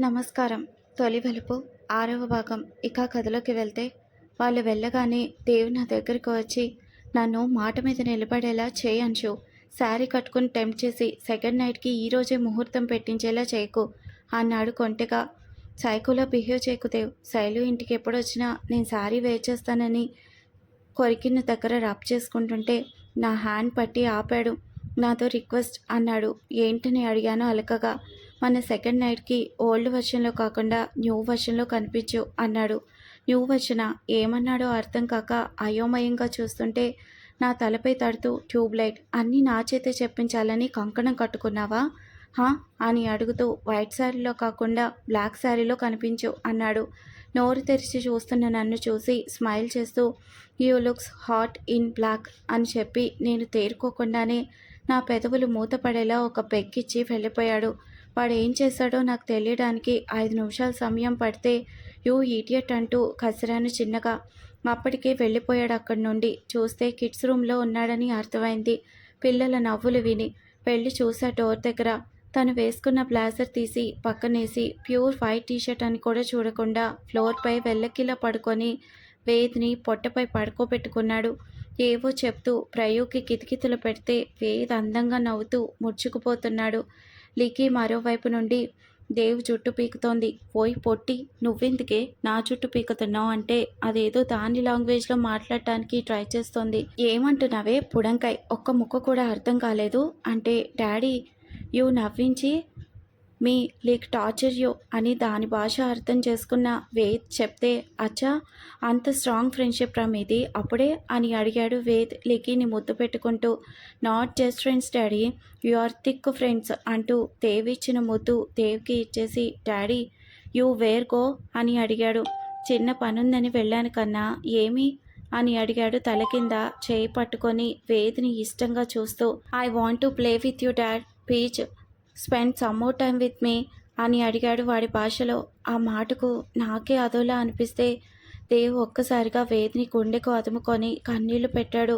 నమస్కారం. తొలి వెలుపు ఆరవ భాగం. ఇక కథలోకి వెళ్తే వాళ్ళు వెళ్ళగానే దేవు నా దగ్గరికి వచ్చి నన్ను మాట మీద నిలబడేలా చేయంచు శారీ కట్టుకుని టెంప్ట్ చేసి సెకండ్ నైట్కి ఈరోజే ముహూర్తం పెట్టించేలా చేయకు అన్నాడు కొంటెగా. సైకోలో బిహేవ్ చేయకుదేవ్ శైలు ఇంటికి ఎప్పుడు వచ్చినా నేను శారీ వేర్ చేస్తానని కొరికిన దగ్గర రబ్ చేసుకుంటుంటే నా హ్యాండ్ పట్టి ఆపాడు. నాతో రిక్వెస్ట్ అన్నాడు. ఏంటని అడిగాను అలకగా. మన సెకండ్ నైట్కి ఓల్డ్ వర్షన్లో కాకుండా న్యూ వర్షన్లో కనిపించు అన్నాడు. న్యూ వర్షన ఏమన్నాడో అర్థం కాక అయోమయంగా చూస్తుంటే నా తలపై తడుతూ ట్యూబ్ లైట్ అన్నీ నా చేతే చెప్పించాలని కంకణం కట్టుకున్నావా? హా? అని అడుగుతూ వైట్ శారీలో కాకుండా బ్లాక్ శారీలో కనిపించు అన్నాడు. నోరు తెరిచి చూస్తున్న నన్ను చూసి స్మైల్ చేస్తూ you looks hot in black అని చెప్పి నేను తేరుకోకుండానే నా పెదవులు మూతపడేలా ఒక పెక్కిచ్చి వెళ్ళిపోయాడు. వాడు ఏం చేశాడో నాకు తెలియడానికి ఐదు నిమిషాల సమయం పడితే యూ ఈడియట్ అంటూ కసిరాను చిన్నగా. అప్పటికే వెళ్ళిపోయాడు అక్కడి నుండి. చూస్తే కిడ్స్ రూమ్లో ఉన్నాడని అర్థమైంది. పిల్లల నవ్వులు విని వెళ్ళి చూసా డోర్ దగ్గర. తను వేసుకున్న బ్లాజర్ తీసి పక్కనేసి ప్యూర్ వైట్ టీషర్ట్ అని కూడా చూడకుండా ఫ్లోర్పై వెళ్ళకిలా పడుకొని వేద్ని పొట్టపై పడుకోబెట్టుకున్నాడు. ఏవో చెప్తూ ప్రయోగి కితికితులు పెడితే వేద్ అందంగా నవ్వుతూ ముడుచుకుపోతున్నాడు. లికి మరోవైపు నుండి దేవ్ జుట్టు పీకుతోంది. పోయి పొట్టి నువ్వెందుకే నా జుట్టు పీకుతున్నావు? అంటే అదేదో దాని లాంగ్వేజ్లో మాట్లాడటానికి ట్రై చేస్తోంది. ఏమంటున్నావే పుడంకాయ్ ఒక్క ముక్క కూడా అర్థం కాలేదు. అంటే డాడీ యూ నవ్వించి మీ లీక్ టార్చర్ యూ అని దాని భాష అర్థం చేసుకున్న వేద్ చెప్తే అచ్చా అంత స్ట్రాంగ్ ఫ్రెండ్షిప్ రా మీది అప్పుడే అని అడిగాడు వేద్ లికీని ముద్దు పెట్టుకుంటూ. Not just friends daddy you are thick friends అంటూ దేవ్ ఇచ్చిన ముద్దు దేవ్కి ఇచ్చేసి డాడీ యూ వేర్ గో అని అడిగాడు. చిన్న పనుందని వెళ్ళాను కన్నా ఏమి? అని అడిగాడు తల కింద చేయి పట్టుకొని వేదిని ఇష్టంగా చూస్తూ. I want to play with you dad peach spend some more time with me అని అడిగాడు వాడి భాషలో. ఆ మాటకు నాకే అదోలా అనిపిస్తే దేవ్ ఒక్కసారిగా వేదిని గుండెకు అదుముకొని కన్నీళ్ళు పెట్టాడు.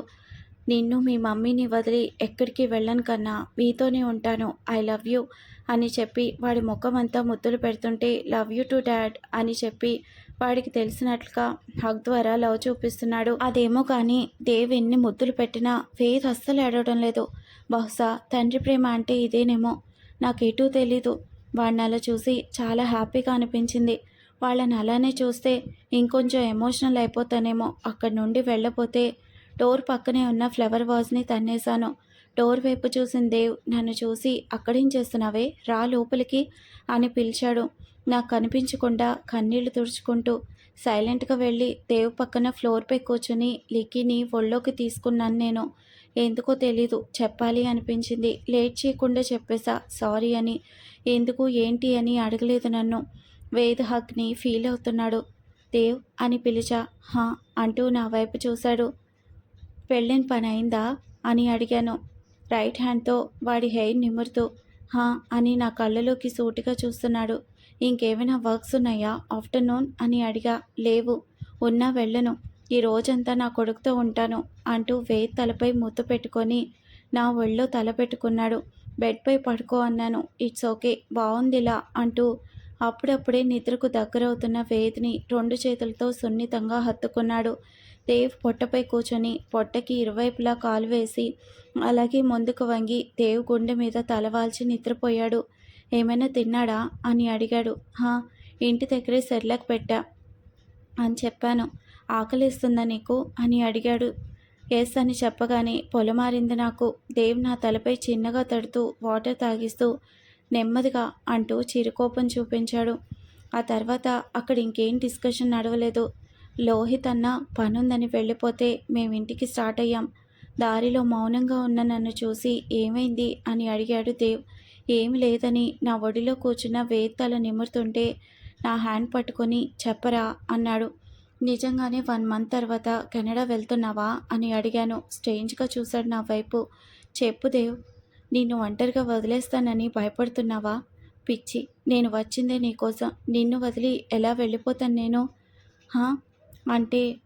నిన్ను మీ మమ్మీని వదిలి ఎక్కడికి వెళ్ళను కన్నా మీతోనే ఉంటాను. ఐ లవ్ యూ అని చెప్పి వాడి ముఖం అంతా ముద్దులు పెడుతుంటే లవ్ యూ టు డాడ్ అని చెప్పి వాడికి తెలిసినట్లుగా హక్ ద్వారా లవ్ చూపిస్తున్నాడు. అదేమో కానీ దేవ్ ఎన్ని ముద్దులు పెట్టినా వేద్ అస్సలు ఏడవడం లేదు. బహుశా తండ్రి ప్రేమ అంటే ఇదేనేమో. నాకు తెలీదు. వాడిని అలా చూసి చాలా హ్యాపీగా అనిపించింది. వాళ్ళని అలానే చూస్తే ఇంకొంచెం ఎమోషనల్ అయిపోతానేమో. అక్కడి నుండి వెళ్ళపోతే డోర్ పక్కనే ఉన్న ఫ్లవర్ వాజ్ని తన్నేశాను. డోర్ వైపు చూసిన దేవ్ నన్ను చూసి అక్కడేం చేస్తున్నావే? రా లోపలికి అని పిలిచాడు. నాకు కనిపించకుండా కన్నీళ్ళు తుడుచుకుంటూ సైలెంట్గా వెళ్ళి దేవ్ పక్కన ఫ్లోర్పై కూర్చుని లిక్కిని ఒళ్ళోకి తీసుకున్నాను నేను. ఎందుకో తెలీదు చెప్పాలి అనిపించింది. లేట్ చేయకుండా చెప్పేశా సారీ అని. ఎందుకు ఏంటి అని అడగలేదు నన్ను. వేద్ హక్ని ఫీల్ అవుతున్నాడు. దేవ్ అని పిలిచా. హా అంటూ నా వైపు చూశాడు. పెళ్ళిన పని అయిందా అని అడిగాను. రైట్ హ్యాండ్తో వాడి హెయిర్ నిమురుతూ హా అని నా కళ్ళలోకి సూటిగా చూస్తున్నాడు. ఇంకేమైనా వర్క్స్ ఉన్నాయా? ఆఫ్టర్నూన్ అని అడిగా. లేవు ఉన్నా వెళ్ళను. ఈ రోజంతా నా కొడుకుతో ఉంటాను అంటూ వేయి తలపై ముద్దు పెట్టుకొని నా ఒళ్ళో తల పెట్టుకున్నాడు. బెడ్పై పడుకో అన్నాను. ఇట్స్ ఓకే బాగుందిలా అంటూ అప్పుడప్పుడే నిద్రకు దగ్గరవుతున్న వేద్ని రెండు చేతులతో సున్నితంగా హత్తుకున్నాడు. దేవ్ పొట్టపై కూర్చొని పొట్టకి ఇరువైపులా కాలు వేసి అలాగే ముందుకు వంగి దేవ్ గుండె మీద తలవాల్చి నిద్రపోయాడు. ఏమైనా తిన్నాడా? అని అడిగాడు. హా ఇంటి దగ్గరే సెర్లకు పెట్టా అని చెప్పాను. ఆకలిస్తుందా నీకు? అని అడిగాడు. ఎస్ అని చెప్పగానే పొలమారింది నాకు. దేవ్ నా తలపై చిన్నగా తడుతూ వాటర్ తాగిస్తూ నెమ్మదిగా అంటూ చిరుకోపం చూపించాడు. ఆ తర్వాత అక్కడ ఇంకేం డిస్కషన్ నడవలేదు. లోహిత్ అన్న పనుందని వెళ్ళిపోతే మేము ఇంటికి స్టార్ట్ అయ్యాం. దారిలో మౌనంగా ఉన్న నన్ను చూసి ఏమైంది? అని అడిగాడు దేవ్. ఏమి లేదని నా ఒడిలో కూర్చున్న వేత్తల నిమురుతుంటే నా హ్యాండ్ పట్టుకొని చెప్పరా? అన్నాడు. నిజంగానే వన్ మంత్ తర్వాత కెనడా వెళ్తున్నావా? అని అడిగాను. స్ట్రేంజ్గా చూశాడు నా వైపు. చెప్పు దేవ్ నిన్ను ఒంటరిగా వదిలేస్తానని భయపడుతున్నావా? పిచ్చి నేను వచ్చిందే నీకోసం. నిన్ను వదిలి ఎలా వెళ్ళిపోతాను నేను? అంటే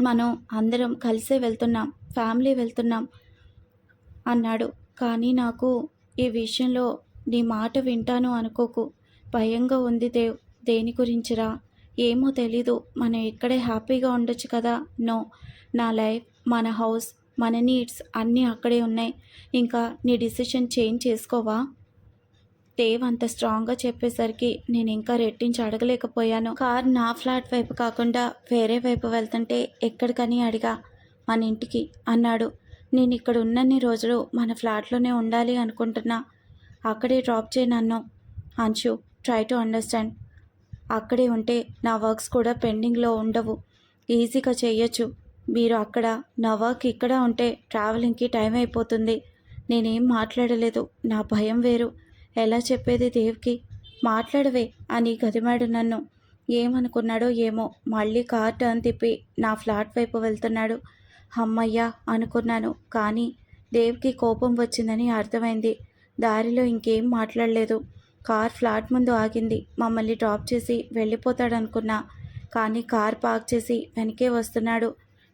మనం అందరం కలిసే వెళ్తున్నాం. ఫ్యామిలీ వెళ్తున్నాం అన్నాడు. కానీ నాకు ఈ విషయంలో నీ మాట వింటాను అనుకోకు. భయంగా ఉంది దేవ్. దేని గురించిరా ఏమో తెలీదు. మనం ఇక్కడే హ్యాపీగా ఉండొచ్చు కదా? నో. నా లైఫ్ మన హౌస్ మన నీడ్స్ అన్నీ అక్కడే ఉన్నాయి. ఇంకా నీ డిసిషన్ చేంజ్ చేసుకోవా? దేవ్ అంత స్ట్రాంగ్గా చెప్పేసరికి నేను ఇంకా రెట్టించి అడగలేకపోయాను. కార్ నా ఫ్లాట్ వైపు కాకుండా వేరే వైపు వెళ్తుంటే ఎక్కడికని అడిగా. మన ఇంటికి అన్నాడు. నేను ఇక్కడ ఉన్నన్ని రోజులు మన ఫ్లాట్లోనే ఉండాలి అనుకుంటున్నా. అక్కడే డ్రాప్ చేయనన్ను అంశు ట్రై టు అండర్స్టాండ్ అక్కడే ఉంటే నా వర్క్స్ కూడా పెండింగ్లో ఉండవు. ఈజీగా చేయొచ్చు మీరు అక్కడ నా వర్క్ ఇక్కడ ఉంటే ట్రావెలింగ్కి టైం అయిపోతుంది. నేనేం మాట్లాడలేదు. నా భయం వేరు. ఎలా చెప్పేది దేవ్కి? మాట్లాడవే అని గదిమాడు నన్ను. ఏమనుకున్నాడో ఏమో. మళ్ళీ కార్ టర్న్ తిప్పి నా ఫ్లాట్ వైపు వెళ్తున్నాడు. అమ్మయ్యా అనుకున్నాను. కానీ దేవ్కి కోపం వచ్చిందని అర్థమైంది. దారిలో ఇంకేం మాట్లాడలేదు. కార్ ఫ్లాట్ ముందు ఆగింది. మమ్మల్ని డ్రాప్ చేసి వెళ్ళిపోతాడనుకున్నా. కానీ కార్ పార్క్ చేసి వెనకే వస్తున్నాడు.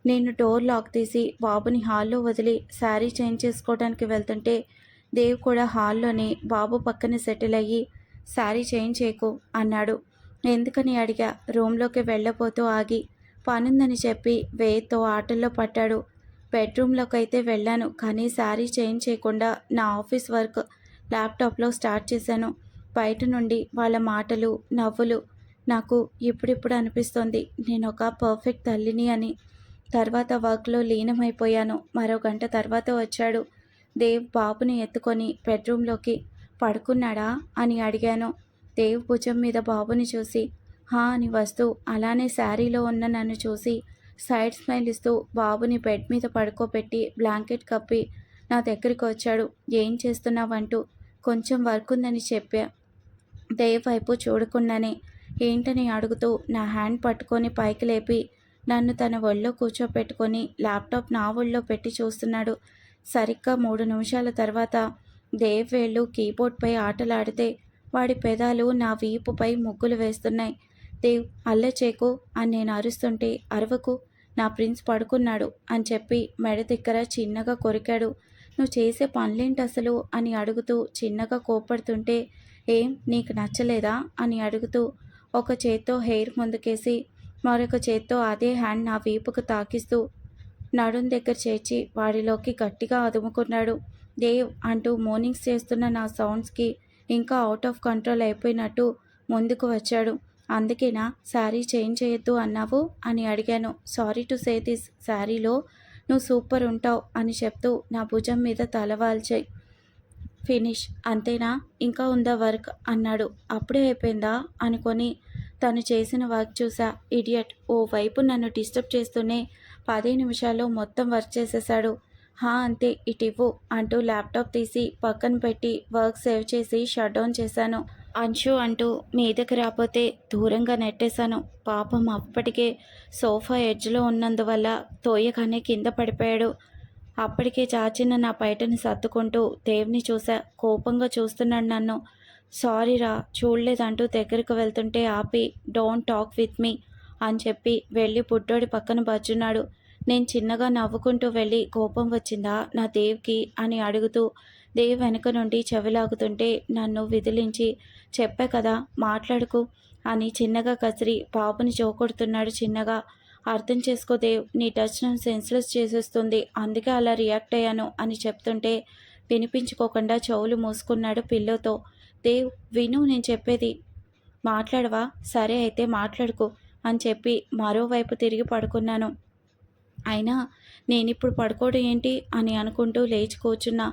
నేను డోర్ లాక్ తీసి బాబుని హాల్లో వదిలి శారీ చేంజ్ చేసుకోవడానికి వెళ్తుంటే దేవ్ కూడా హాల్లోనే బాబు పక్కన సెటిల్ అయ్యి శారీ చేంజ్ చేయకు అన్నాడు. ఎందుకని అడిగా. రూమ్లోకి వెళ్ళబోతూ ఆగి. పనుందని చెప్పి వేతో ఆటల్లో పట్టాడు బెడ్రూమ్లోకి అయితే వెళ్ళాను కానీ శారీ చేంజ్ చేయకుండా నా ఆఫీస్ వర్క్ ల్యాప్టాప్లో స్టార్ట్ చేశాను. బయట నుండి వాళ్ళ మాటలు నవ్వులు నాకు ఇప్పుడిప్పుడు అనిపిస్తోంది. నేను ఒక పర్ఫెక్ట్ తల్లిని అని. తర్వాత వర్క్లో లీనమైపోయాను. మరో గంట తర్వాత వచ్చాడు. దేవ్ బాబుని ఎత్తుకొని బెడ్రూమ్లోకి పడుకున్నాడా అని అడిగాను. దేవ్ భుజం మీద బాబుని చూసి హా అని వస్తూ అలానే శారీలో ఉన్న నన్ను చూసి సైడ్ స్మైల్ ఇస్తూ బాబుని బెడ్ మీద పడుకోబెట్టి బ్లాంకెట్ కప్పి నా దగ్గరికి వచ్చాడు. ఏం చేస్తున్నావంటూ కొంచెం వర్క్ ఉందని చెప్పా. దేవ్ వైపు చూడకుండానే ఏంటని అడుగుతూ నా హ్యాండ్ పట్టుకొని పైకి లేపి నన్ను తన ఒళ్ళో కూర్చోపెట్టుకొని ల్యాప్టాప్ నా ఒళ్ళో పెట్టి చూస్తున్నాడు. సరిగ్గా మూడు నిమిషాల తర్వాత దేవ్ వేళ్ళు కీబోర్డ్పై ఆటలాడితే వాడి పెదాలు నా వీపుపై ముగ్గులు వేస్తున్నాయి. దేవ్ అల్లచేకు అని నేను అరుస్తుంటే అరవకు నా ప్రిన్స్ పడుకున్నాడు అని చెప్పి మెడ దగ్గర చిన్నగా కొరికాడు. నువ్వు చేసే పనులేంటి అసలు? అని అడుగుతూ చిన్నగా కోపడుతుంటే ఏం నీకు నచ్చలేదా? అని అడుగుతూ ఒక చేత్తో హెయిర్ ముందుకేసి మరొక చేత్తో అదే హ్యాండ్ నా వీపుకు తాకిస్తూ నడుం దగ్గర చేర్చి వాడిలోకి గట్టిగా అదుముకున్నాడు. దేవ్ అంటూ మోర్నింగ్స్ చేస్తున్న నా సౌండ్స్కి ఇంకా అవుట్ ఆఫ్ కంట్రోల్ అయిపోయినట్టు ముందుకు వచ్చాడు. అందుకేనా శారీ చేంజ్ చేయొద్దు అన్నావు? అని అడిగాను. సారీ టు సే దిస్ శారీలో నువ్వు సూపర్ ఉంటావు అని చెప్తూ నా భుజం మీద తలవాల్చాయి ఫినిష్ అంతేనా? ఇంకా ఉందా వర్క్? అన్నాడు. అప్పుడే అయిపోయిందా? అనుకొని తను చేసిన వర్క్ చూసా. ఇడియట్ ఓ వైపు నన్ను డిస్టర్బ్ చేస్తూనే పదే నిమిషాల్లో మొత్తం వర్క్ చేసేసాడు హా అంతే ఇటు ఇవ్వు అంటూ ల్యాప్టాప్ తీసి పక్కన పెట్టి వర్క్ సేవ్ చేసి షట్ డౌన్ చేశాను. అంశు అంటూ మీదకి రాకపోతే దూరంగా నెట్టేశాను. పాపం అప్పటికే సోఫా ఎడ్జ్లో ఉన్నందువల్ల తోయగానే కింద పడిపోయాడు. అప్పటికే చాచిన నా బయటని సర్దుకుంటూ దేవ్ని చూసా. కోపంగా చూస్తున్నాడు నన్ను. సారీరా చూడలేదంటూ దగ్గరకు వెళ్తుంటే ఆపి డోంట్ టాక్ విత్ మీ అని చెప్పి వెళ్ళి పుట్టోడి పక్కన బజ్జున్నాడు నేను చిన్నగా నవ్వుకుంటూ వెళ్ళి కోపం వచ్చిందా నా దేవ్కి అని అడుగుతూ దేవ్ వెనుక నుండి చెవిలాగుతుంటే నన్ను విదిలించి చెప్పా కదా మాట్లాడుకు అని చిన్నగా కసిరి బాబుని చోకొడుతున్నాడు చిన్నగా. అర్థం చేసుకోదేవ్ నీ టచ్ నన్ను సెన్స్లెస్ చేసేస్తుంది అందుకే అలా రియాక్ట్ అయ్యాను అని చెప్తుంటే వినిపించుకోకుండా చెవులు మూసుకున్నాడు పిల్లోతో. దేవ్ విను నేను చెప్పేది మాట్లాడవా? సరే అయితే మాట్లాడుకో అని చెప్పి మరోవైపు తిరిగి పడుకున్నాను. అయినా నేనిప్పుడు పడుకోవడం ఏంటి? అని అనుకుంటూ లేచి కూర్చున్నా.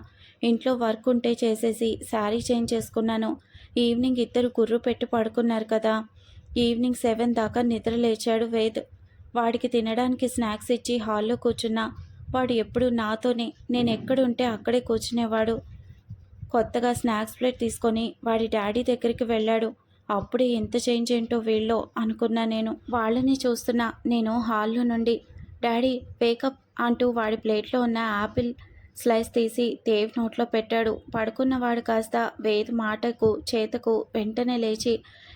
ఇంట్లో వర్క్ ఉంటే చేసేసి శారీ చేంజ్ చేసుకున్నాను. ఈవినింగ్ ఇద్దరు గుర్రు పెట్టి పడుకున్నారు కదా. ఈవినింగ్ సెవెన్ దాకా నిద్ర లేచాడు వేద్. వాడికి తినడానికి స్నాక్స్ ఇచ్చి హాల్లో కూర్చున్నా. వాడు ఎప్పుడు నాతోనే నేను ఎక్కడుంటే అక్కడే కూర్చునేవాడు. కొత్తగా స్నాక్స్ ప్లేట్ తీసుకొని వాడి డాడీ దగ్గరికి వెళ్ళాడు. అప్పుడే ఎంత చేంజ్ ఏంటో వీళ్ళో అనుకున్నా నేను. వాళ్ళని చూస్తున్నా నేను హాల్లో నుండి. డాడీ వేకప్ అంటూ వాడి ప్లేట్లో ఉన్న యాపిల్ స్లైస్ తీసి దేవ్ నోట్లో పెట్టాడు. పడుకున్నవాడు కాస్త వేద్ మాటకు చేతకు వెంటనే లేచి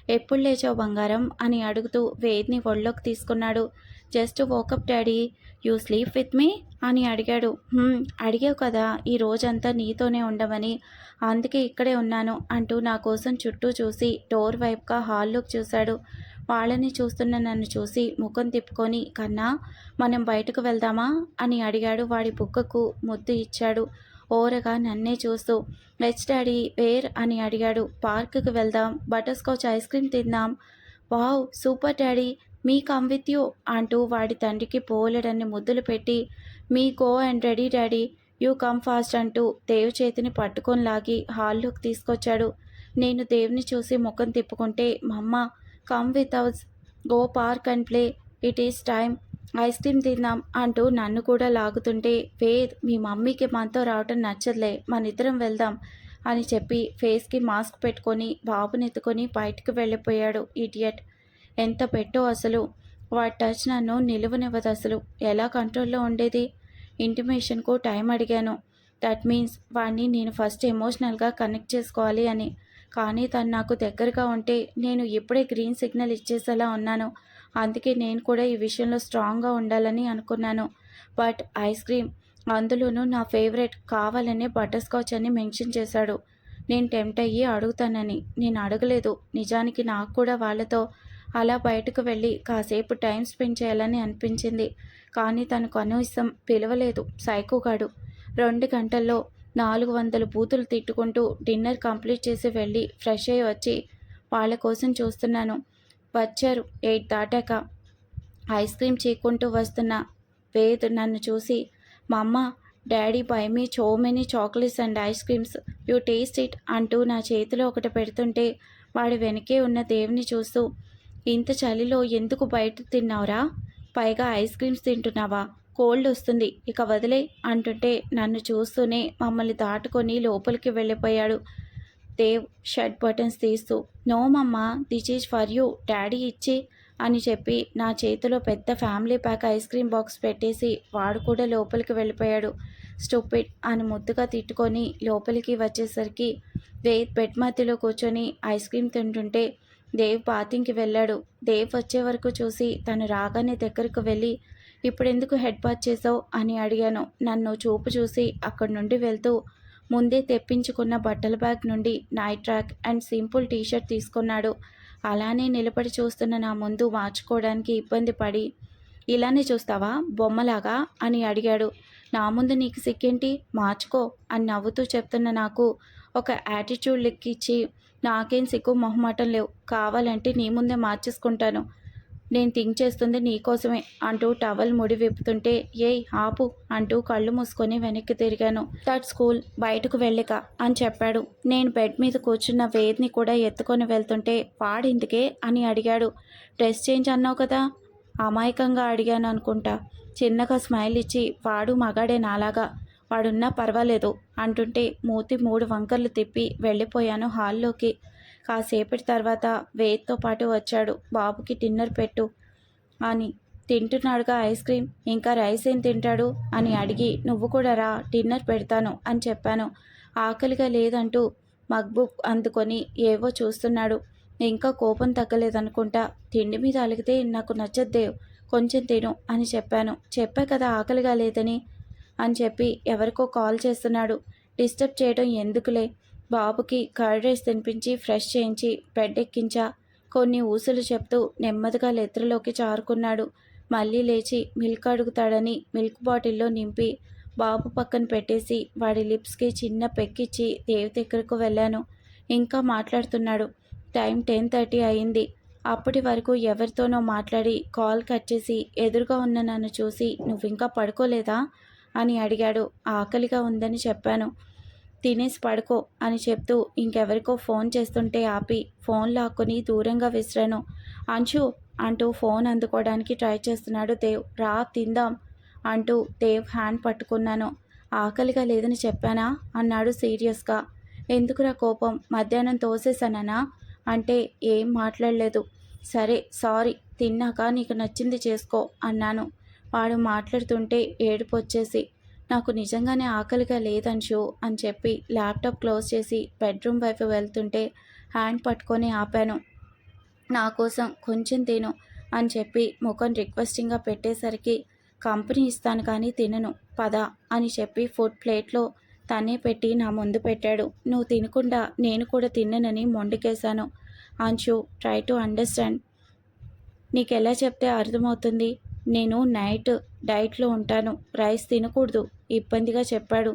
ఎప్పుడు లేచావు బంగారం? అని అడుగుతూ వేద్ని ఒళ్ళోకి తీసుకున్నాడు. Just woke up daddy. You sleep with me అని అడిగాడు. అడిగావు కదా. ఈ రోజంతా నీతోనే ఉండమని. అందుకే ఇక్కడే ఉన్నాను అంటూ నా కోసం చుట్టూ చూసి డోర్ వైపుగా హాల్లోకి చూశాడు. వాళ్ళని చూస్తున్న నన్ను చూసి ముఖం తిప్పుకొని కన్నా మనం బయటకు వెళ్దామా? అని అడిగాడు. వాడి బుక్కకు ముద్దు ఇచ్చాడు. ఓరగా నన్నే చూస్తూ వెజ్ డాడీ వేర్ అని అడిగాడు. పార్కుకి వెళ్దాం బటర్ స్కాచ్ ఐస్ క్రీమ్ తిందాం. Wow super daddy me come with you అంటూ వాడి తండ్రికి పోలేడని ముద్దులు పెట్టి me go and ready daddy you come fast అంటూ దేవ్ చేతిని పట్టుకొని లాగి హాల్లోకి తీసుకొచ్చాడు. నేను దేవుని చూసి ముఖం తిప్పుకుంటే mumma come with ours go park and play it is time ice cream తిందాం అంటూ నన్ను కూడా లాగుతుంటే వేద్ మీ మమ్మీకి మనతో రావటం నచ్చదులే మన ఇద్దరం వెళ్దాం అని చెప్పి ఫేస్కి మాస్క్ పెట్టుకొని బాబుని ఎత్తుకొని బయటకు వెళ్ళిపోయాడు ఇడియట్. ఎంత పెట్టో అసలు? వాడి టచ్ నన్ను నిలువనివ్వదు అసలు. ఎలా కంట్రోల్లో ఉండేది? ఇంటిమేషన్కు టైం అడిగాను. దట్ మీన్స్ వాడిని నేను ఫస్ట్ ఎమోషనల్గా కనెక్ట్ చేసుకోవాలి అని. కానీ తను నాకు దగ్గరగా ఉంటే నేను ఇప్పుడే గ్రీన్ సిగ్నల్ ఇచ్చేసేలా ఉన్నాను. అందుకే నేను కూడా ఈ విషయంలో స్ట్రాంగ్గా ఉండాలని అనుకున్నాను. బట్ ఐస్ క్రీమ్ అందులోనూ నా ఫేవరెట్ కావాలనే బటర్ స్కాచ్ అని మెన్షన్ చేశాడు. నేను టెంప్ట్ అయ్యి అడుగుతానని. నేను అడగలేదు. నిజానికి నాకు కూడా వాళ్ళతో అలా బయటకు వెళ్ళి కాసేపు టైం స్పెండ్ చేయాలని అనిపించింది. కానీ తను కనీసం పిలవలేదు. సైకోగాడు రెండు గంటల్లో నాలుగు వందల బూతులు తిట్టుకుంటూ డిన్నర్ కంప్లీట్ చేసి వెళ్ళి ఫ్రెష్ అయ్యి వచ్చి వాళ్ళ కోసం చూస్తున్నాను. వచ్చారు. ఎయిట్ దాటాక ఐస్ క్రీమ్ చీక్కుంటూ వస్తున్న వేద్ నన్ను చూసి మా అమ్మ daddy buy me so many chocolates and ice creams. You taste it అంటూ నా చేతిలో ఒకటి పెడుతుంటే వాడి వెనకే ఉన్న దేవుని చూస్తూ ఇంత చలిలో ఎందుకు బయట తిన్నావురా? పైగా ఐస్ క్రీమ్స్ తింటున్నావా? కోల్డ్ వస్తుంది ఇక వదిలే అంటుంటే నన్ను చూస్తూనే మమ్మల్ని దాటుకొని లోపలికి వెళ్ళిపోయాడు. దేవ్ షర్ట్ బటన్స్ తీస్తూ no mumma this is for you daddy ఇచ్చి అని చెప్పి నా చేతిలో పెద్ద family pack ice cream box పెట్టేసి వాడు కూడా లోపలికి వెళ్ళిపోయాడు. స్టూపిడ్ అని ముద్దుగా తిట్టుకొని లోపలికి వచ్చేసరికి వేద్ బెడ్ మధ్యలో కూర్చొని ఐస్ క్రీమ్ తింటుంటే దేవ్ బాతింగ్కి వెళ్ళాడు. దేవ్ వచ్చే వరకు చూసి తను రాగానే దగ్గరకు వెళ్ళి ఇప్పుడెందుకు హెడ్ బాత్ చేసావు? అని అడిగాను. నన్ను చూపు చూసి అక్కడి నుండి వెళ్తూ ముందే తెప్పించుకున్న బట్టల బ్యాగ్ నుండి night track and simple t shirt తీసుకున్నాడు. అలానే నిలబడి చూస్తున్న నా ముందు మార్చుకోవడానికి ఇబ్బంది పడి ఇలానే చూస్తావా? బొమ్మలాగా? అని అడిగాడు. నా ముందు నీకు సిక్కేంటి? మార్చుకో అని నవ్వుతూ చెప్తున్న నాకు ఒక యాటిట్యూడ్ లెక్కిచ్చి నాకేం సిగ్గు మొహమాటం లేవు. కావాలంటే నీ ముందే మార్చేసుకుంటాను. నేను థింక్ చేస్తుంది నీకోసమే అంటూ టవల్ ముడి విప్పుతుంటే ఏయ్ ఆపు అంటూ కళ్ళు మూసుకొని వెనక్కి తిరిగాను. దట్ స్కూల్ బయటకు వెళ్ళిక అని చెప్పాడు. నేను బెడ్ మీద కూర్చున్న వేద్ని కూడా ఎత్తుకొని వెళ్తుంటే వాడిందుకే? అని అడిగాడు. డ్రెస్ చేంజ్ అన్నావు కదా? అమాయకంగా అడిగాను అనుకుంటా. చిన్నగా స్మైల్ ఇచ్చి వాడు మగాడే నాలాగా. వాడున్నా పర్వాలేదు అంటుంటే మూతి మూడు వంకర్లు తిప్పి వెళ్ళిపోయాను హాల్లోకి. కాసేపటి తర్వాత వేద్తో పాటు వచ్చాడు. బాబుకి డిన్నర్ పెట్టు అని. తింటున్నాడుగా ఐస్ క్రీమ్. ఇంకా రైస్ ఏం తింటాడు? అని అడిగి నువ్వు కూడా రా డిన్నర్ పెడతాను అని చెప్పాను. ఆకలిగా లేదంటూ మక్బుక్ అందుకొని ఏవో చూస్తున్నాడు. ఇంకా కోపం తగ్గలేదనుకుంటా తిండి మీద అలిగితే నాకు నచ్చద్దేవ్ కొంచెం తిను అని చెప్పాను. చెప్పా కదా ఆకలిగా లేదని అని చెప్పి ఎవరికో కాల్ చేస్తున్నాడు. డిస్టర్బ్ చేయడం ఎందుకులే? బాబుకి కర్డ్ రైస్ తినిపించి ఫ్రెష్ చేయించి బెడ్ ఎక్కించా. కొన్ని ఊసులు చెప్తూ నెమ్మదిగా లెత్రలోకి చారుకున్నాడు. మళ్ళీ లేచి మిల్క్ అడుగుతాడని మిల్క్ బాటిల్లో నింపి బాబు పక్కన పెట్టేసి వాడి లిప్స్కి చిన్న పెక్కిచ్చి దేవి దగ్గరకు వెళ్ళాను. ఇంకా మాట్లాడుతున్నాడు. టైం టెన్ థర్టీ అయింది. అప్పటి వరకు ఎవరితోనో మాట్లాడి కాల్ కట్ చేసి ఎదురుగా ఉన్న నన్ను చూసి నువ్వు ఇంకా పడుకోలేదా? అని అడిగాడు. ఆకలిగా ఉందని చెప్పాను. తినేసి పడుకో అని చెప్తూ ఇంకెవరికో ఫోన్ చేస్తుంటే ఆపి ఫోన్ లాక్కుని దూరంగా విసిరాను. అంచు అంటూ ఫోన్ అందుకోవడానికి ట్రై చేస్తున్నాడు దేవ్. రా తిందాం అంటూ దేవ్ హ్యాండ్ పట్టుకున్నాను. ఆకలిగా లేదని చెప్పానా? అన్నాడు సీరియస్గా. ఎందుకురా కోపం? మధ్యాహ్నం తోసేసానా అంటే ఏం మాట్లాడలేదు. సరే సారీ తిన్నాక నీకు నచ్చింది చేసుకో అన్నాను. వాడు మాట్లాడుతుంటే ఏడుపు వచ్చేసి నాకు నిజంగానే ఆకలిగా లేదంచు అని చెప్పి ల్యాప్టాప్ క్లోజ్ చేసి బెడ్రూమ్ వైపు వెళ్తుంటే హ్యాండ్ పట్టుకొని ఆపాను. నా కోసం కొంచెం తిను అని చెప్పి ముఖం రిక్వెస్టింగ్గా పెట్టేసరికి కంపెనీ ఇస్తాను కానీ తినను పద అని చెప్పి ఫుడ్ ప్లేట్లో తనే పెట్టి నా ముందు పెట్టాడు. నువ్వు తినకుండా నేను కూడా తిన్ననని మొండికేశాను. అంచు ట్రై టు అండర్స్టాండ్ నీకు ఎలా చెప్తే అర్థమవుతుంది? నేను నైట్ డైట్లో ఉంటాను రైస్ తినకూడదు. ఇబ్బందిగా చెప్పాడు.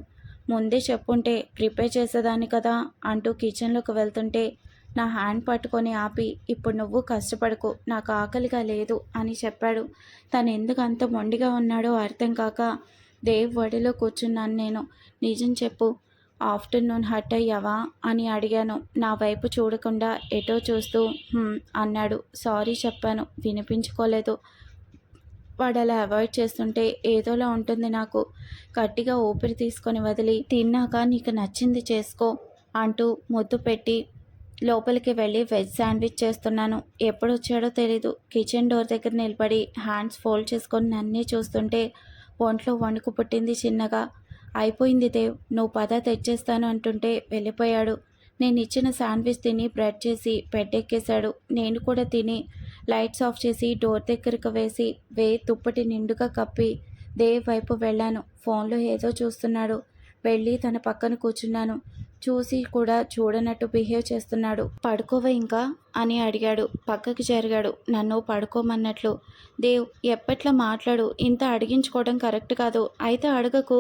ముందే చెప్పుంటే ప్రిపేర్ చేసేదాన్ని కదా అంటూ కిచెన్లోకి వెళ్తుంటే నా హ్యాండ్ పట్టుకొని ఆపి ఇప్పుడు నువ్వు కష్టపడకు నాకు ఆకలిగా లేదు అని చెప్పాడు. తను ఎందుకు అంత మొండిగా ఉన్నాడో అర్థం కాక దేవ్ వడిలో కూర్చున్నాను నేను నిజం చెప్పు ఆఫ్టర్నూన్ హట్ అయ్యావా? అని అడిగాను. నా వైపు చూడకుండా ఎటో చూస్తూ అన్నాడు. సారీ చెప్పాను వినిపించుకోలేదు. వాడు అలా అవాయిడ్ చేస్తుంటే ఏదోలా ఉంటుంది నాకు. గట్టిగా ఊపిరి తీసుకొని వదిలి తిన్నాక నీకు నచ్చింది చేసుకో అంటూ ముద్దు పెట్టి లోపలికి వెళ్ళి వెజ్ శాండ్విచ్ చేస్తున్నాను. ఎప్పుడు వచ్చాడో తెలీదు. కిచెన్ డోర్ దగ్గర నిలబడి హ్యాండ్స్ ఫోల్డ్ చేసుకొని నన్నే చూస్తుంటే ఒంట్లో వణుకు పుట్టింది చిన్నగా. అయిపోయింది దేవ్ నువ్వు పద తెచ్చేస్తాను అంటుంటే వెళ్ళిపోయాడు. నేను ఇచ్చిన శాండ్విచ్ తిని బ్రెడ్ చేసి బెడ్ ఎక్కేశాడు. నేను కూడా తిని లైట్స్ ఆఫ్ చేసి డోర్ దగ్గరకు వేసి వే తుప్పటి నిండుగా కప్పి దేవ్ వైపు వెళ్ళాను. ఫోన్లో ఏదో చూస్తున్నాడు. వెళ్ళి తన పక్కన కూర్చున్నాను. చూసి కూడా చూడనట్టు బిహేవ్ చేస్తున్నాడు. పడుకోవ ఇంకా? అని అడిగాడు. పక్కకి జరిగాడు. నన్ను పడుకోమన్నట్లు. దేవ్ ఎప్పట్లా మాట్లాడు? ఇంత అడిగించుకోవడం కరెక్ట్ కాదు. అయితే అడగకు.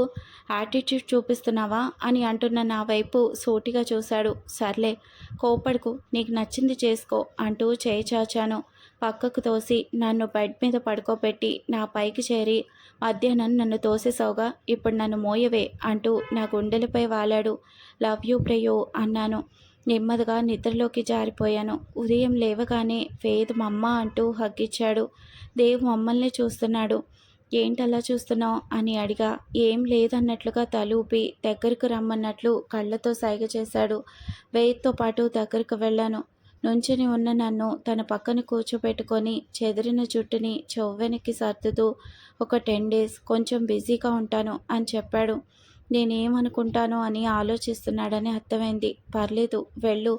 యాటిట్యూడ్ చూపిస్తున్నావా? అని అంటున్న నా వైపు సూటిగా చూశాడు. సర్లే కోపడుకు నీకు నచ్చింది చేసుకో అంటూ చేయి చాచాను. పక్కకు తోసి నన్ను బెడ్ మీద పడుకోబెట్టి నా పైకి చేరి మధ్యాహ్నం నన్ను తోసేసావుగా ఇప్పుడు నన్ను మోయవే అంటూ నా గుండెలపై వాలాడు. లవ్ యూ ప్రేయో అన్నాను. నెమ్మదిగా నిద్రలోకి జారిపోయాను. ఉదయం లేవగానే వేద్ మమ్మ అంటూ హగ్గిచ్చాడు. దేవ్ మమ్మల్ని చూస్తున్నాడు. ఏంటలా చూస్తున్నావు? అని అడిగా. ఏం లేదన్నట్లుగా తలూపి దగ్గరకు రమ్మన్నట్లు కళ్ళతో సైగ చేశాడు. వేద్తో పాటు దగ్గరకు వెళ్ళాను. నుంచుని ఉన్న నన్ను తన పక్కన కూర్చోబెట్టుకొని చెదిరిన జుట్టుని చెవ్వెనక్కి సర్దుతూ ఒక టెన్ డేస్ కొంచెం బిజీగా ఉంటాను అని చెప్పాడు. నేనేమనుకుంటానో అని ఆలోచిస్తున్నాడని అర్థమైంది. పర్లేదు వెళ్ళు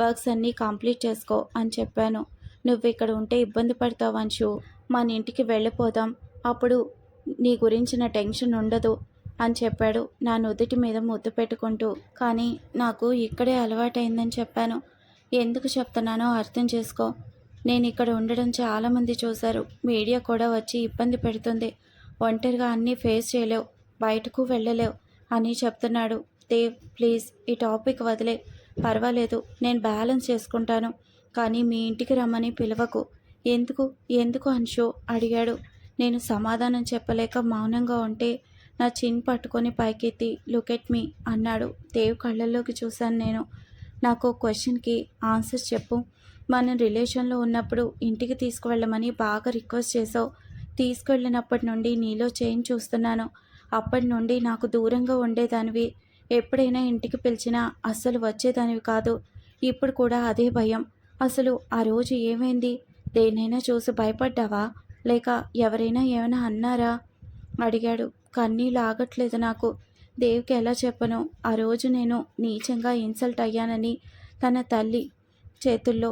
వర్క్స్ అన్నీ కంప్లీట్ చేసుకో అని చెప్పాను. నువ్వు ఇక్కడ ఉంటే ఇబ్బంది పడతావు అంశు మన ఇంటికి వెళ్ళిపోదాం. అప్పుడు నీ గురించిన టెన్షన్ ఉండదు అని చెప్పాడు నా నుదుటి మీద ముద్దు పెట్టుకుంటూ. కానీ నాకు ఇక్కడే అలవాటైందని చెప్పాను. ఎందుకు చెప్తున్నానో అర్థం చేసుకో. నేను ఇక్కడ ఉండడం చాలామంది చూశారు. మీడియా కూడా వచ్చి ఇబ్బంది పెడుతుంది. ఒంటరిగా అన్నీ ఫేస్ చేయలేవు. బయటకు వెళ్ళలేవు అని చెప్తున్నాడు. దేవ్ ప్లీజ్ ఈ టాపిక్ వదిలే. పర్వాలేదు నేను బ్యాలెన్స్ చేసుకుంటాను. కానీ మీ ఇంటికి రమ్మని పిలవకు. ఎందుకు? ఎందుకు అంశు అడిగాడు. నేను సమాధానం చెప్పలేక మౌనంగా ఉంటే నా చిన్ పట్టుకొని పైకెత్తి లుక్ ఎట్ మీ అన్నాడు. దేవ్ కళ్ళల్లోకి చూశాను నేను. నాకు క్వశ్చన్కి ఆన్సర్ చెప్పు. మనం రిలేషన్లో ఉన్నప్పుడు ఇంటికి తీసుకువెళ్ళమని బాగా రిక్వెస్ట్ చేసావు తీసుకువెళ్ళినప్పటి నుండి నీలో చేంజ్ చూస్తున్నాను. అప్పటి నుండి నాకు దూరంగా ఉండేదానివి. ఎప్పుడైనా ఇంటికి పిలిచినా అస్సలు వచ్చేదానివి కాదు. ఇప్పుడు కూడా అదే భయం. అసలు ఆ రోజు ఏమైంది? దేన్నైనా చూసి భయపడ్డావా? లేక ఎవరైనా ఏమైనా అన్నారా? అడిగాడు. కన్నీళ్ళు ఆగట్లేదు నాకు. దేవ్కి ఎలా చెప్పను? ఆ రోజు నేను నీచంగా ఇన్సల్ట్ అయ్యానని తన తల్లి చేతుల్లో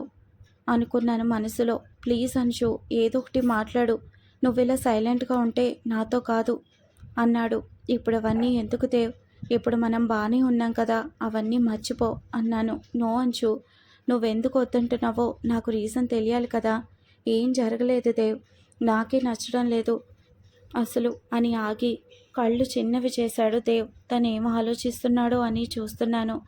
అనుకున్నాను మనసులో. ప్లీజ్ అంశు ఏదో ఒకటి మాట్లాడు. నువ్వు ఇలా సైలెంట్గా ఉంటే నాతో కాదు అన్నాడు. ఇప్పుడు అవన్నీ ఎందుకు దేవ్? ఇప్పుడు మనం బాగానే ఉన్నాం కదా అవన్నీ మర్చిపో అన్నాను. నో అంచు నువ్వెందుకు వద్దంటున్నావో నాకు రీజన్ తెలియాలి కదా. ఏం జరగలేదు దేవ్. నాకే నచ్చడం లేదు అసలు అని ఆగి కళ్ళు చిన్నవి చేశాడు దేవ్. తను ఏం ఆలోచిస్తున్నాడో అని చూస్తున్నాను.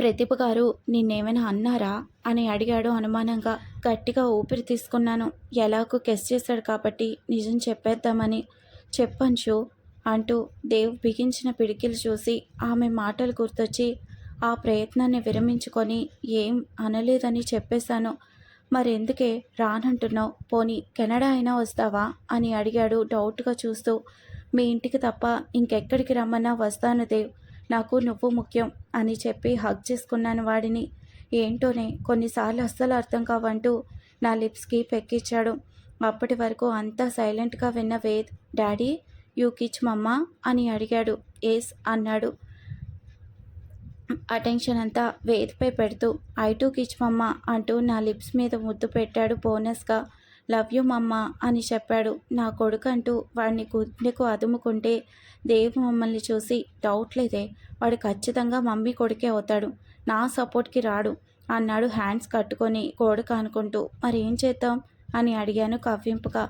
ప్రతిభ గారు నిన్నేమైనా అన్నారా? అని అడిగాడు అనుమానంగా. గట్టిగా ఊపిరి తీసుకున్నాను. ఎలాగో కెస్ చేశాడు కాబట్టి నిజం చెప్పేద్దామని. చెప్పంచు అంటూ దేవ్ బిగించిన పిడికిలు చూసి ఆమె మాటలు గుర్తొచ్చి ఆ ప్రయత్నాన్ని విరమించుకొని ఏం అనలేదని చెప్పేశాను. మరెందుకే రానంటున్నావు? పోనీ కెనడా అయినా వస్తావా? అని అడిగాడు డౌట్గా చూస్తూ. మీ ఇంటికి తప్ప ఇంకెక్కడికి రమ్మన్నా వస్తాను దేవ్. నాకు నువ్వు ముఖ్యం అని చెప్పి హగ్ చేసుకున్నాను వాడిని. ఏంటోనే కొన్నిసార్లు అస్సలు అర్థం కావంటూ నా లిప్స్కి పెక్కిచ్చాడు అప్పటి వరకు అంతా సైలెంట్గా విన్న వేద్ డాడీ యూ కిచ్ మమ్మా? అని అడిగాడు. ఎస్ అన్నాడు. అటెన్షన్ అంతా వేదిపై పెడుతూ ఐ టూ కిచ్ మమ్మ అంటూ నా లిప్స్ మీద ముద్దు పెట్టాడు బోనస్గా. లవ్ యూ మమ్మ అని చెప్పాడు నా కొడుకు అంటూ వాడిని గుండెకు అదుముకుంటే దేవ్ మమ్మల్ని చూసి డౌట్ లేదే వాడు ఖచ్చితంగా మమ్మీ కొడుకే అవుతాడు నా సపోర్ట్కి రాడు అన్నాడు హ్యాండ్స్ కట్టుకొని గోడకు అనుకుంటూ మరేం చేద్దాం? అని అడిగాను కవ్వింపుగా.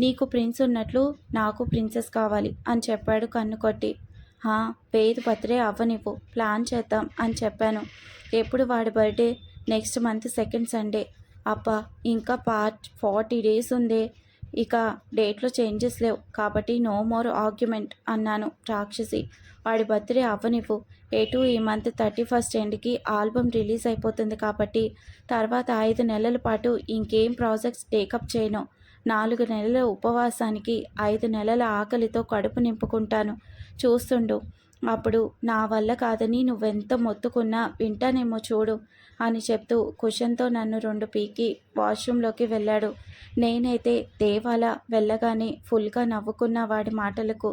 నీకు ప్రిన్స్ ఉన్నట్లు నాకు ప్రిన్సెస్ కావాలి అని చెప్పాడు కన్ను కొట్టి. పేరు బర్త్డే అవ్వనివ్వు ప్లాన్ చేద్దాం అని చెప్పాను. ఎప్పుడు వాడి birthday? Next month second Sunday. అబ్బా ఇంకా పార్ట్ ఫార్టీ డేస్ ఉందే. ఇక డేట్లో చేంజెస్ లేవు. కాబట్టి నో మోర్ ఆర్గ్యుమెంట్ అన్నాను రాక్షసి. వాడి బర్త్డే అవ్వనివ్వు ఎటు ఈ మంత్ థర్టీ ఫస్ట్ ఎండ్కి ఆల్బమ్ రిలీజ్ అయిపోతుంది కాబట్టి తర్వాత ఐదు నెలల పాటు ఇంకేం ప్రాజెక్ట్స్ టేకప్ చేయను. నాలుగు నెలల ఉపవాసానికి ఐదు నెలల ఆకలితో కడుపు నింపుకుంటాను. చూస్తుండు. అప్పుడు నా వల్ల కాదని నువ్వెంత మొత్తుకున్నా వింటానేమో చూడు అని చెప్తూ కుషన్తో నన్ను రెండు పీకి వాష్రూంలోకి వెళ్ళాడు. నేనైతే దేవాల వెళ్ళగానే ఫుల్గా నవ్వుకున్న వాడి మాటలకు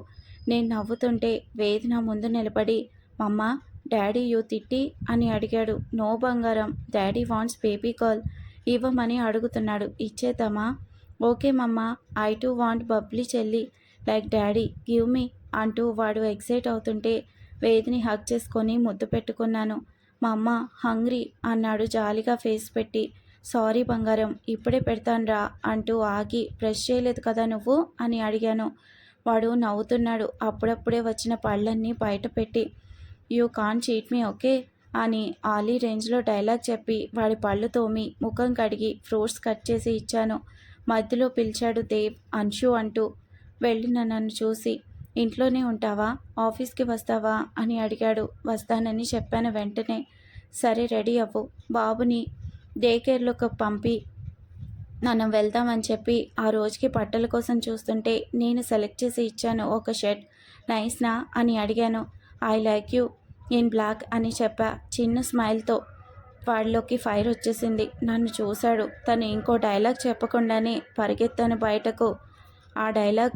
నేను నవ్వుతుంటే వేది నా ముందు నిలబడి మమ్మ డాడీ యూ తిట్టి అని అడిగాడు. నో బంగారం డాడీ వాంట్స్ బేబీ గర్ల్ ఇవ్వమని అడుగుతున్నాడు. ఇచ్చేద్దామా? Okay mamma I too want Bubbly చెల్లి లైక్ డాడీ గివ్ మీ అంటూ వాడు ఎగ్జైట్ అవుతుంటే వేదిని హక్ చేసుకొని ముద్దు పెట్టుకున్నాను. మా అమ్మ హంగ్రీ అన్నాడు జాలిగా ఫేస్ పెట్టి. సారీ బంగారం ఇప్పుడే పెడతానురా అంటూ ఆగి బ్రష్ చేయలేదు కదా నువ్వు? అని అడిగాను. వాడు నవ్వుతున్నాడు. అప్పుడప్పుడే వచ్చిన పళ్ళన్నీ బయట పెట్టి you can cheat me okay? అని ఆలీ రేంజ్లో డైలాగ్ చెప్పి వాడి పళ్ళు తోమి ముఖం కడిగి ఫ్రూట్స్ కట్ చేసి ఇచ్చాను. మధ్యలో పిలిచాడు దేవ్ అన్షు అంటూ. వెళ్ళిన నన్ను చూసి ఇంట్లోనే ఉంటావా? ఆఫీస్కి వస్తావా? అని అడిగాడు. వస్తానని చెప్పాను వెంటనే. సరే రెడీ అవ్వు. బాబుని డే కేర్లోకి పంపి మనం వెళ్దామని చెప్పి ఆ రోజుకి బట్టల కోసం చూస్తుంటే నేను సెలెక్ట్ చేసి ఇచ్చాను ఒక షర్ట్. నైస్నా అని అడిగాను. I like you in black అని చెప్పా. చిన్న స్మైల్తో వాడిలోకి ఫైర్ వచ్చేసింది. నన్ను చూశాడు. తను ఇంకో డైలాగ్ చెప్పకుండానే పరిగెత్తాను బయటకు. ఆ డైలాగ్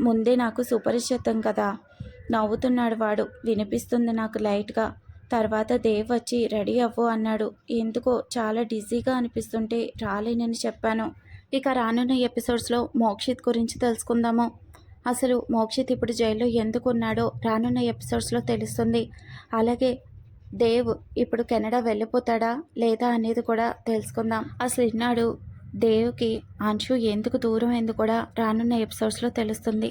ముందే నాకు సుపరిచితం కదా. నవ్వుతున్నాడు వాడు. వినిపిస్తుంది నాకు లైట్గా. తర్వాత దేవ్ వచ్చి రెడీ అవ్వు అన్నాడు. ఎందుకో? చాలా డిజీగా అనిపిస్తుంటే రాలేనని చెప్పాను. ఇక రానున్న ఎపిసోడ్స్లో మోక్షిత్ గురించి తెలుసుకుందాము. అసలు మోక్షిత్ ఇప్పుడు జైల్లో ఎందుకు ఉన్నాడో రానున్న ఎపిసోడ్స్లో తెలుస్తుంది. అలాగే దేవ్ ఇప్పుడు కెనడా వెళ్ళిపోతాడా లేదా అనేది కూడా తెలుసుకుందాం. అసలు ఇన్నాడు దేవ్కి అంశు ఎందుకు దూరం అయింది కూడా రానున్న ఎపిసోడ్స్లో తెలుస్తుంది.